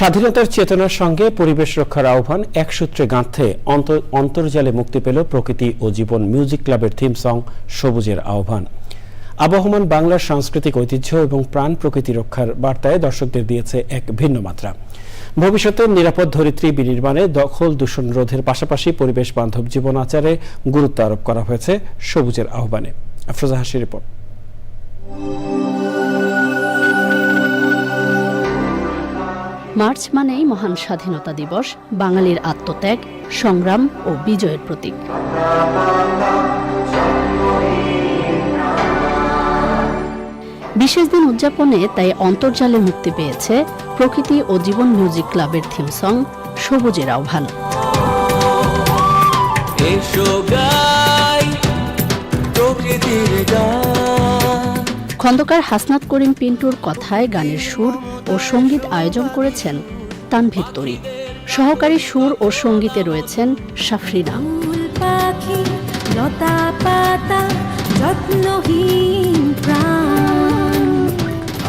স্বাধীনতার চেতনার সঙ্গে পরিবেশ রক্ষার আহ্বান এক সূত্রে গাঁথে অন্ত- অন্তর্জালে মুক্তি পেল প্রকৃতি ও জীবন মিউজিক ক্লাবের থিম সং সবুজের আহ্বান। আবহমান বাংলার সাংস্কৃতিক ঐতিহ্য এবং প্রাণ প্রকৃতি রক্ষার বার্তায় দর্শকদের দিয়েছে এক ভিন্ন মাত্রা। ভবিষ্যতে নিরাপদ ধরিত্রী বিনির্মাণে দখল দূষণ রোধের পাশাপাশি পরিবেশ বান্ধব জীবন আচারে গুরুত্ব আরোপ করা হয়েছে সবুজের আহ্বানে। আফরোজা হাসি রিপোর্ট। মার্চ মানেই মহান স্বাধীনতা দিবস বাঙালির আত্মত্যাগ সংগ্রাম ও বিজয়ের প্রতীক। বিশেষ দিন উদযাপনে তাই অন্তর্জালে মুক্তি পেয়েছে প্রকৃতি ও জীবন মিউজিক ক্লাবের থিম সং সবুজের আহ্বান। খন্দকার হাসনাত করিম পিন্টুর কথায় গানের সুর ও সংগীত আয়োজন করেছেন তানভীর তরি। সহকারী সুর ও সঙ্গীতে রয়েছেন সাফরিনা পাখি লতা পাতা যত্নহীন প্রাণ।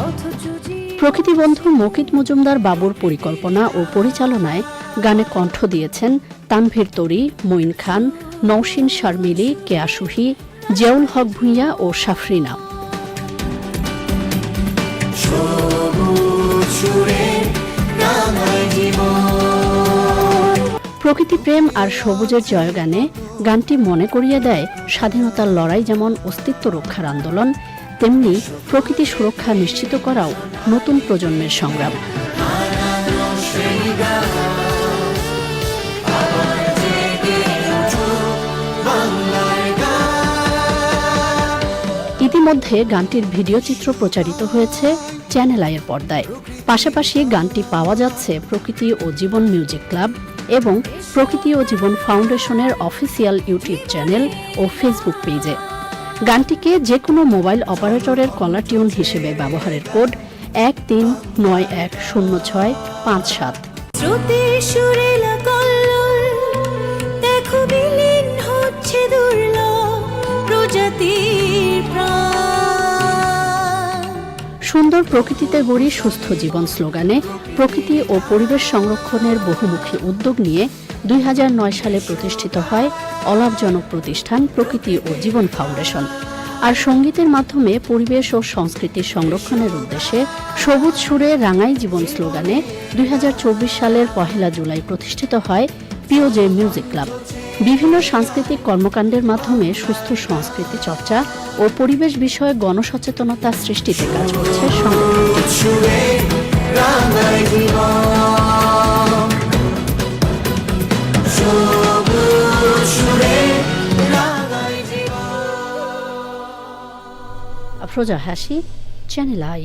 অথচ জীবন প্রকৃতি বন্ধু মকিত মজুমদার বাবুর পরিকল্পনা ও পরিচালনায় গানে কণ্ঠ দিয়েছেন তানভীর তরি মঈন খান নৌসিন শারমিলি কেয়াসুহি জিয়াউল হক ভূঁইয়া ও সাফরিনা প্রকৃতি প্রেম আর সবুজের জয়গানে গানটি মনে করিয়ে দেয় স্বাধীনতার লড়াই যেমন অস্তিত্ব রক্ষার আন্দোলন, তেমনি প্রকৃতি সুরক্ষা নিশ্চিত করাও নতুন প্রজন্মের সংগ্রাম। ইতিমধ্যে গানটির ভিডিও চিত্র প্রচারিত হয়েছে চ্যানেল আইয়ের পর্দায়। পাশাপাশি গানটি পাওয়া যাচ্ছে প্রকৃতি ও জীবন মিউজিক ক্লাব এবং প্রকৃতি ও জীবন ফাউন্ডেশনের অফিসিয়াল ইউটিউব চ্যানেল ও ফেসবুক পেজে। গানটিকে যে কোনো মোবাইল অপারেটরের কলার টিউন হিসেবে ব্যবহারের কোড এক তিন নয় এক শূন্য ছয় পাঁচ সাত। সুন্দর প্রকৃতিতে গড়ি সুস্থ জীবন স্লোগানে প্রকৃতি ও পরিবেশ সংরক্ষণের বহুমুখী উদ্যোগ নিয়ে দুই হাজার নয় সালে প্রতিষ্ঠিত হয় অলাভজনক প্রতিষ্ঠান প্রকৃতি ও জীবন ফাউন্ডেশন। আর সঙ্গীতের মাধ্যমে পরিবেশ ও সংস্কৃতির সংরক্ষণের উদ্দেশ্যে সবুজ সুরে রাঙাই জীবন স্লোগানে দুই হাজার চব্বিশ সালের পহেলা জুলাই প্রতিষ্ঠিত হয় পিওজে মিউজিক ক্লাব বিভিন্ন সাংস্কৃতিক কর্মকাণ্ডের মাধ্যমে সুস্থ সংস্কৃতি চর্চা ও পরিবেশ বিষয়ে গণসচেতনতা সৃষ্টিতে কাজ করছে আফরোজা হাসি চ্যানেল আই